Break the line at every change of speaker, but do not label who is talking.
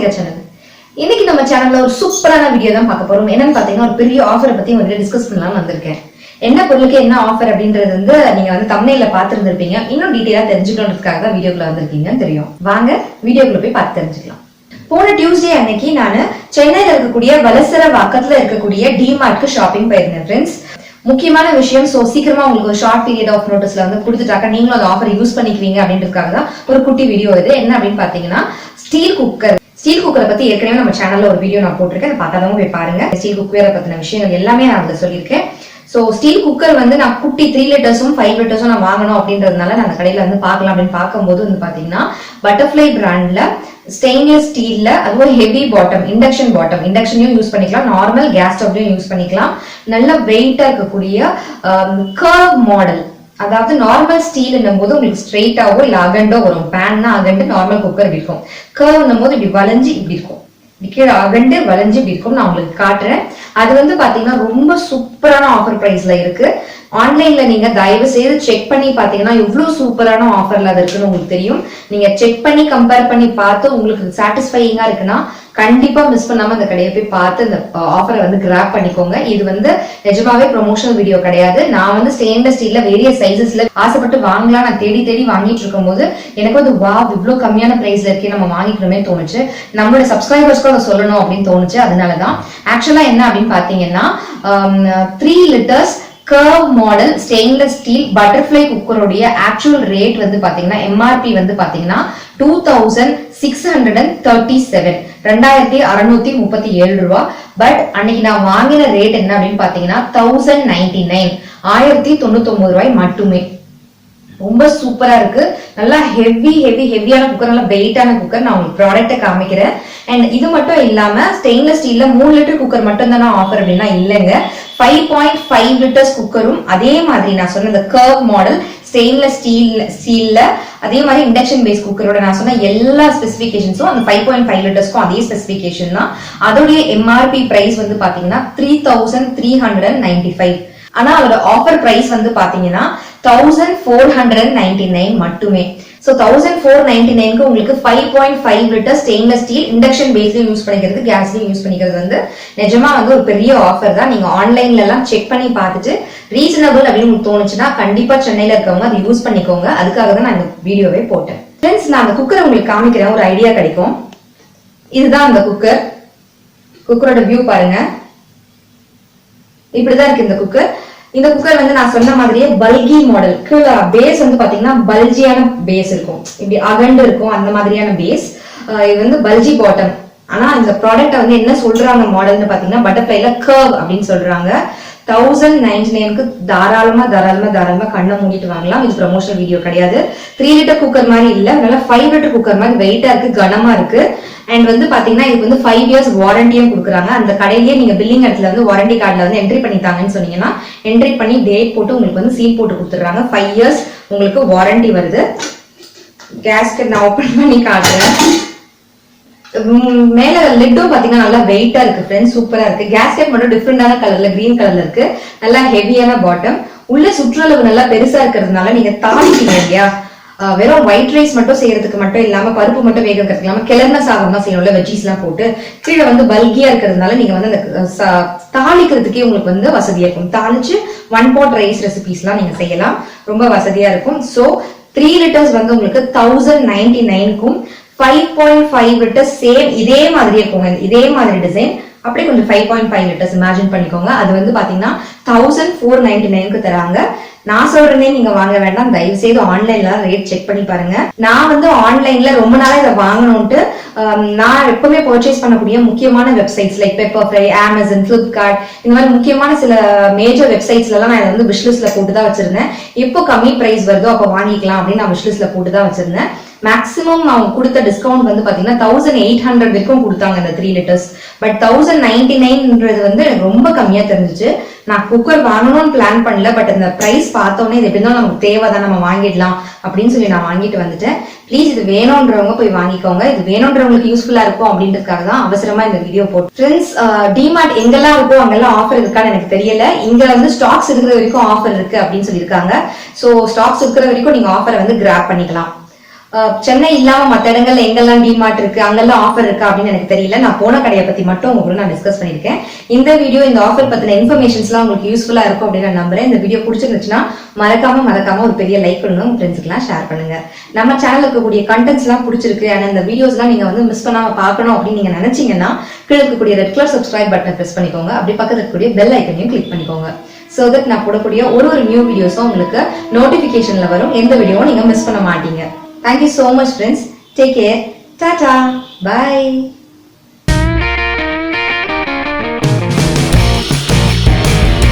Karthika channel இன்னைக்கு நம்ம சேனல்ல ஒரு சூப்பரான வீடியோ தான் பார்க்க போறோம். என்னன்னு பாத்தீங்கன்னா ஒரு பெரிய ஆஃபரை பத்தி உங்ககிட்ட டிஸ்கஸ் பண்ணலாம் வந்திருக்கேன். என்ன பொருளுக்கு என்ன ஆஃபர் அப்படின்றது வந்து நீங்க வந்து தமிழ்ல பாத்துருந்துருப்பீங்க இன்னும் டீட்டெயிலா தெரிஞ்சுக்கணுன்றதுக்காக தான் வீடியோக்குள்ள வந்திருக்கீங்கன்னு தெரியும். வாங்க வீடியோக்குள்ள போய் பார்த்து தெரிஞ்சுக்கலாம். போன டியூஸ்டே அன்னைக்கு நான் சென்னையில இருக்கக்கூடிய வலசர வாக்கத்துல இருக்கக்கூடிய டிமார்ட்க்கு ஷாப்பிங் போயிருந்தேன் ஃப்ரெண்ட்ஸ் முக்கியமான விஷயம் சோ சீக்கிரமா உங்களுக்கு ஒரு ஷார்ட் பீரியட் ஆஃப் நோட்டீஸ்ல வந்து கொடுத்துட்டாக்க நீங்களும் அந்த ஆஃபர் யூஸ் பண்ணிக்குவீங்க அப்படின்றதுக்காக தான் ஒரு குட்டி வீடியோ இது. என்ன அப்படின்னு பாத்தீங்கன்னா ஸ்டீல் குக்கர் ஸ்டீல் குக்கரை பத்தி ஏற்கனவே நம்ம சேனல்ல ஒரு வீடியோ நான் போட்டிருக்கேன். பார்த்தாலும் போய் பாருங்க. ஸ்டீல் குக்கரை பத்தின விஷயங்கள் எல்லாமே நான் அதுல சொல்லியிருக்கேன். சோ ஸ்டீல் குக்கர் வந்து நான் குட்டி த்ரீ லிட்டர்ஸும் ஃபைவ் லிட்டர்ஸும் நான் வாங்கணும் அப்படின்றதுனால நான் அந்த கடையில வந்து பார்க்கலாம் அப்படின்னு பார்க்கும்போது வந்து பாத்தீங்கன்னா பட்டர்ஃப்ளை பிராண்ட்ல ஸ்டெயின்லெஸ் ஸ்டீல்ல அதுவும் ஹெவி பாட்டம் இண்டக்ஷன் பாட்டம் இண்டக்ஷனையும் யூஸ் பண்ணிக்கலாம். நார்மல் கேஸ் ஸ்டவ்லையும் யூஸ் பண்ணிக்கலாம். நல்ல வெயிட்டா இருக்கக்கூடிய கர்வ் மாடல் அதாவது நார்மல் ஸ்டீல் போது உங்களுக்கு ஸ்ட்ரெயிட்டாவோ இல்ல அகண்டோ வரும். பேன்னா அகண்டு நார்மல் குக்கர் இப்படி இருக்கும் கர்வ்னும் போது இப்படி வளைஞ்சு இப்படி இருக்கும். இப்படி கீழே அகண்டு வளைஞ்சு இப்படி இருக்கும் நான் உங்களுக்கு காட்டுறேன். அது வந்து பாத்தீங்கன்னா ரொம்ப சூப்பரான ஆஃபர் பிரைஸ்ல இருக்கு. ஆன்லைன்ல நீங்க தயவு செய்து செக் பண்ணி பாத்தீங்கன்னா எவ்வளவு சூப்பரான ஆஃபர்ல அது இருக்குன்னு உங்களுக்கு தெரியும். நீங்க செக் பண்ணி கம்பேர் பண்ணி பார்த்து உங்களுக்கு சாட்டிஸ்ஃபையிங்கா இருக்குன்னா கண்டிப்பா மிஸ் பண்ணாம அந்த கடையை போய் பார்த்து இந்த ஆஃபரை வந்து கிராப் பண்ணிக்கோங்க. இது வந்து நிஜமாவே ப்ரொமோஷனல் வீடியோ கிடையாது. நான் வந்து ஸ்டெயின்லெஸ் ஸ்டீல்ல வேரிய சைசஸ்ல ஆசைப்பட்டு வாங்கலாம். நான் தேடி தேடி வாங்கிட்டு இருக்கும்போது எனக்கு வந்து வா இவ்வளவு கம்மியான பிரைஸ்ல இருக்கே நம்ம வாங்கிக்கணுமே தோணுச்சு. நம்மளோட சப்ஸ்கிரைபர்ஸ்க்கும் அதை சொல்லணும் அப்படின்னு தோணுச்சு. அதனாலதான். ஆக்சுவலா என்ன அப்படின்னு பாத்தீங்கன்னா three litres curve model stainless steel butterfly குக்கருடைய actual rate வந்து பாத்தீங்கன்னா எம்ஆர்பி வந்து பாத்தீங்கன்னா two thousand six hundred and thirty seven ரெண்டாயிரத்தி அறுநூத்தி முப்பத்தி ஏழு ரூபா. பட் அன்னைக்கு நான் வாங்கின ரேட் என்ன அப்படின்னு பாத்தீங்கன்னா தௌசண்ட் நைன்டி நைன் ஆயிரத்தி தொண்ணூத்தி ஒன்பது ரூபாய் மட்டுமே. ரொம்ப சூப்பரா இருக்கு. நல்லா ஹெவி ஹெவி ஹெவியான குக்கர் நல்லா வெயிட்டான குக்கர் நான் உங்களுக்கு ப்ராடக்ட்டை காமிக்கிறேன். அண்ட் இது மட்டும் இல்லாம ஸ்டெயின்லெஸ் ஸ்டீல்ல மூணு லிட்டர் குக்கர் மட்டும் தானே ஆஃபர் அப்படின்னா இல்லைங்க. ஃபைவ் பாயிண்ட் ஃபைவ் லிட்டர்ஸ் குக்கரும் அதே மாதிரி நான் சொன்ன இந்த கர்வ் மாடல் ஸ்டெயின்லெஸ் ஸ்டீல் ஸ்டீல்ல அதே மாதிரி இண்டக்ஷன் பேஸ் குக்கரோட நான் சொன்ன எல்லா ஸ்பெசிபிகேஷன்ஸும் அந்த ஃபைவ் பாயிண்ட் ஃபைவ் லிட்டர்ஸ்க்கும் அதே ஸ்பெசிபிகேஷன் தான். அதோடைய எம்ஆர்பி பிரைஸ் வந்து பாத்தீங்கன்னா three thousand three hundred and ninety five ஆனா அதோட ஆஃபர் பிரைஸ் வந்து பாத்தீங்கன்னா thousand four hundred ninety nine மட்டுமே ஸோ தௌசண்ட் ஃபோர் நைன்டி நைனுக்கு உங்களுக்கு five point five litre stainless steel induction பேஸ்லையும் use பண்ணிக்கிறது கேஸ்லையும் யூஸ் பண்ணிக்கிறது வந்து நிஜமா வந்து ஒரு பெரிய ஆஃபர் தான். நீங்க ஆன்லைன்ல எல்லாம் செக் பண்ணி பார்த்துட்டு ரீசனபிள் அப்படின்னு உங்களுக்கு தோணுச்சுன்னா கண்டிப்பா சென்னையில இருக்கவங்க அதை யூஸ் பண்ணிக்கோங்க. அதுக்காக தான் நான் இந்த வீடியோவே போட்டேன். ஃப்ரெண்ட்ஸ் நான் அந்த குக்கரை உங்களுக்கு காமிக்கிறேன். ஒரு ஐடியா கிடைக்கும். இதுதான் அந்த குக்கர் குக்கரோட வியூ பாருங்க. இப்படிதான் இருக்கு இந்த குக்கர் இந்த குக்கர் வந்து நான் சொன்ன மாதிரியே பல்கி மாடல் கீழே பேஸ் வந்து பாத்தீங்கன்னா பல்ஜியான பேஸ் இருக்கும். இப்படி அகண்டு இருக்கும் அந்த மாதிரியான பேஸ் இது வந்து பல்ஜி பாட்டம் ஆனா இந்த ப்ராடக்ட்டை வந்து என்ன சொல்றாங்க மாடல்னு பாத்தீங்கன்னா பட்டர்ஃபிளைல கர்வ் அப்படின்னு சொல்றாங்க. தௌசண்ட் நைன்டி நைனுக்கு தாராளமா தாராளமா தாராளமா கண்ணை மூடிட்டு வாங்கலாம். இது ப்ரமோஷனல் வீடியோ கிடையாது. த்ரீ லிட்டர் குக்கர் மாதிரி இல்ல. நல்லா ஃபைவ் லிட்டர் குக்கர் மாதிரி வெயிட்டா இருக்கு கனமா இருக்கு. அண்ட் வந்து பாத்தீங்கன்னா இதுக்கு வந்து ஃபைவ் இயர்ஸ் வாரண்டியும் கொடுக்குறாங்க. அந்த கடையிலேயே நீங்க பில்லிங் இடத்துல வந்து வாரண்டி கார்டில் வந்து என்ட்ரி பண்ணித்தாங்கன்னு சொன்னீங்கன்னா என்ட்ரி பண்ணி டேட் போட்டு உங்களுக்கு வந்து சீல் போட்டு கொடுத்துட்றாங்க. ஃபைவ் இயர்ஸ் உங்களுக்கு வாரண்டி வருது. கேஸ்கட் நான் ஓப்பன் பண்ணி காட்டுறேன். மேல லிட்டும் பாத்தீங்கன்னா நல்லா வெயிட்டா இருக்கு ஃப்ரெண்ட்ஸ் சூப்பரா இருக்கு. கேஸ்கெட் மட்டும் டிஃப்ரெண்டான கலர்ல கிரீன் கலர்ல இருக்கு. நல்லா ஹெவியான பாட்டம் உள்ள சுற்றளவு நல்லா பெருசா இருக்கிறதுனால நீங்க தாளிப்பீங்க இல்லையா? வெறும் ஒயிட் ரைஸ் மட்டும் செய்யறதுக்கு மட்டும் இல்லாம பருப்பு மட்டும் வேக வைக்கிறதுக்கு இல்லாம கிளர்ன சாதம் தான் செய்யணும்ல வெஜ்ஜீஸ் எல்லாம் போட்டு. கீழே வந்து பல்கியா இருக்கிறதுனால நீங்க வந்து அந்த தாளிக்கிறதுக்கே உங்களுக்கு வந்து வசதியா இருக்கும். தாளிச்சு ஒன் பாட் ரைஸ் ரெசிபிஸ் எல்லாம் நீங்க செய்யலாம். ரொம்ப வசதியா இருக்கும். சோ த்ரீ லிட்டர்ஸ் வந்து உங்களுக்கு thousand ninety நைனுக்கும் five point five litres same இதே மாதிரியே போங்க. இதே மாதிரி டிசைன் அப்படியே கொஞ்சம் five point five litres imagine பண்ணிக்கோங்க. அது வந்து பாத்தீங்கன்னா தௌசண்ட் ஃபோர் நைன்டி நைனுக்கு தராங்க. நான் சொல்றேனே நீங்க வாங்க வேண்டாம். தயவு செய்து ஆன்லைன்ல ரேட் செக் பண்ணி பாருங்க. நான் வந்து ஆன்லைன்ல ரொம்ப நாளா இதை வாங்கணும்ட்டு நான் எப்பவுமே பர்ச்சேஸ் பண்ணக்கூடிய முக்கியமான websites like Pepperfry Amazon Flipkart இந்த மாதிரி முக்கியமான சில மேஜர் வெப்சைட்ஸ்ல எல்லாம் நான் இதை வந்து விஷ்லிஸ்ட்ல போட்டு தான் வச்சிருந்தேன். எப்போ கம்மி பிரைஸ் வருதோ அப்போ வாங்கிக்கலாம் அப்படின்னு நான் விஷ்லிஸ்ட்ல போட்டு தான் வச்சிருந்தேன். மேக்ஸிமம் அவங்க கொடுத்த டிஸ்கவுண்ட் வந்து பாத்தீங்கன்னா தௌசண்ட் எயிட் ஹண்ட்ரட் வரைக்கும் கொடுத்தாங்க இந்த three litres but thousand ninety நைன்ன்றது வந்து எனக்கு ரொம்ப கம்மியா தெரிஞ்சிச்சு. நான் குக்கர் வாங்கணும்னு பிளான் பண்ணல பட் இந்த ப்ரைஸ் பார்த்தோன்னே இது எப்படி நமக்கு தேவைதான் நம்ம வாங்கிடலாம் அப்படின்னு சொல்லி நான் வாங்கிட்டு வந்துட்டேன். ப்ளீஸ் இது வேணும்ன்றவங்க போய் வாங்கிக்கோங்க. இது வேணும்ன்றவங்களுக்கு யூஸ்ஃபுல்லா இருக்கும் அப்படின்றதுக்காக தான் அவசரமா இந்த வீடியோ போட்டு ஃப்ரெண்ட்ஸ் டிமார்ட் எங்கெல்லாம் இருக்கோ அங்கெல்லாம் ஆஃபர் இருக்கான்னு எனக்கு தெரியல. இங்க வந்து ஸ்டாக்ஸ் இருக்கிற வரைக்கும் ஆஃபர் இருக்கு அப்படின்னு சொல்லியிருக்காங்க. ஸோ ஸ்டாக்ஸ் இருக்கிற வரைக்கும் நீங்க ஆஃபரை வந்து கிராப் பண்ணிக்கலாம். சென்னை இல்லாம மத்த இடங்கள்ல எங்கெல்லாம் டிமார்ட் இருக்கு அங்கெல்லாம் ஆஃபர் இருக்கா அப்படின்னு எனக்கு தெரியல. நான் போன கடையை பத்தி மட்டும் உங்க கூட நான் டிஸ்கஸ் பண்ணிருக்கேன் இந்த வீடியோ இந்த ஆஃபர் பத்தின இன்ஃபர்மேஷன்ஸ்லாம் உங்களுக்கு யூஸ்ஃபுல்லா இருக்கும் அப்படின்னு நான் நம்புறேன். இந்த வீடியோ பிடிச்சிருந்துச்சுன்னா மறக்காம மறக்காம ஒரு பெரிய லைக் பண்ணுங்க உங்க ஃப்ரெண்ட்ஸ்க்குலாம் ஷேர் பண்ணுங்க. நம்ம சேனல் இருக்கக்கூடிய கண்டென்ட்ஸ் எல்லாம் பிடிச்சிருக்கு. அண்ட் அந்த வீடியோஸ் எல்லாம் நீங்க வந்து மிஸ் பண்ணாம பார்க்கணும் அப்படின்னு நீங்க நினைச்சீங்கன்னா கீழே இருக்கக்கூடிய ரெட் கலர் சப்ஸ்கிரைப் பட்டனை பிரஸ் பண்ணிக்கோங்க. அப்படி பக்கத்துல இருக்கக்கூடிய பெல் ஐக்கனையும் கிளிக் பண்ணிக்கோங்க. சோ தட் நான் போடக்கூடிய ஒரு ஒரு நியூ வீடியோஸும் உங்களுக்கு நோட்டிபிகேஷன்ல வரும். எந்த வீடியோவும் நீங்க மிஸ் பண்ண மாட்டீங்க. Thank you so much friends. Take care. Ta-ta. Bye.